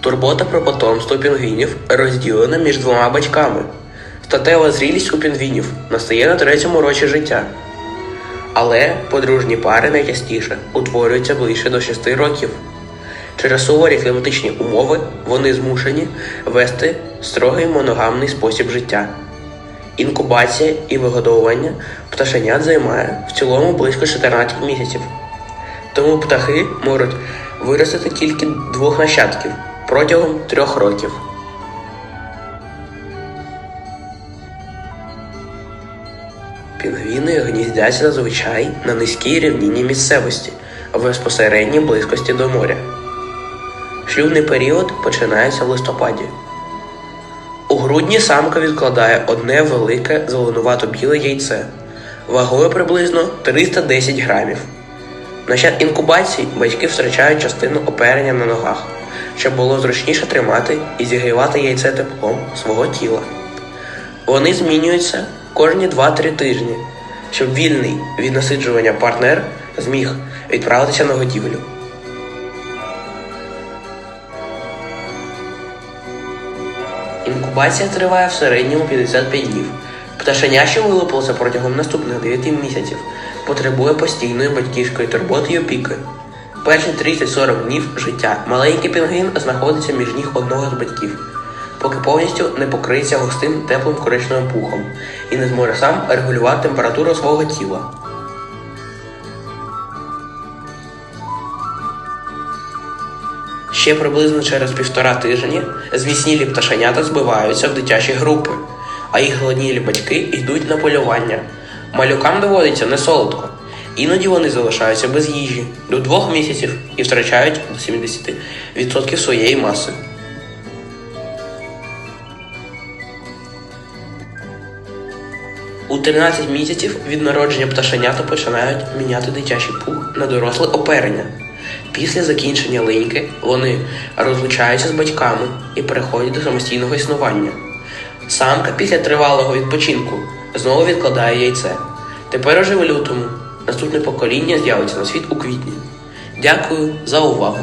Турбота про потомство пінгвінів розділена між двома батьками. Статева зрілість у пінгвінів настає на третьому році життя. Але подружні пари найчастіше утворюються ближче до 6 років. Через суворі кліматичні умови вони змушені вести строгий моногамний спосіб життя. Інкубація і вигодовування пташенят займає в цілому близько 14 місяців. Тому птахи можуть виростити тільки двох нащадків протягом трьох років. Пінгвіни гніздяться зазвичай на низькій рівнінній місцевості в безпосередній близькості до моря. Шлюбний період починається в листопаді. У грудні самка відкладає одне велике зеленувато-біле яйце вагою приблизно 310 грамів. На час інкубації батьки втрачають частину оперення на ногах, щоб було зручніше тримати і зігрівати яйце теплом свого тіла. Вони змінюються кожні 2-3 тижні, щоб вільний від насиджування партнер зміг відправитися на годівлю. Інкубація триває в середньому 55 днів. Пташеня, що вилупилося протягом наступних 9 місяців, потребує постійної батьківської турботи й опіки. Перші 30-40 днів життя маленький пінгвін знаходиться між ніг одного з батьків, поки повністю не покриється густим теплим коричневим пухом і не зможе сам регулювати температуру свого тіла. Ще приблизно через півтора тижні звіснілі пташенята збиваються в дитячі групи, а їх голоднілі батьки йдуть на полювання. Малюкам доводиться не солодко. Іноді вони залишаються без їжі до двох місяців і втрачають до 70% своєї маси. У 13 місяців від народження пташенята починають міняти дитячий пух на доросле оперення. Після закінчення линьки вони розлучаються з батьками і переходять до самостійного існування. Самка після тривалого відпочинку знову відкладає яйце. Тепер уже в лютому наступне покоління з'явиться на світ у квітні. Дякую за увагу!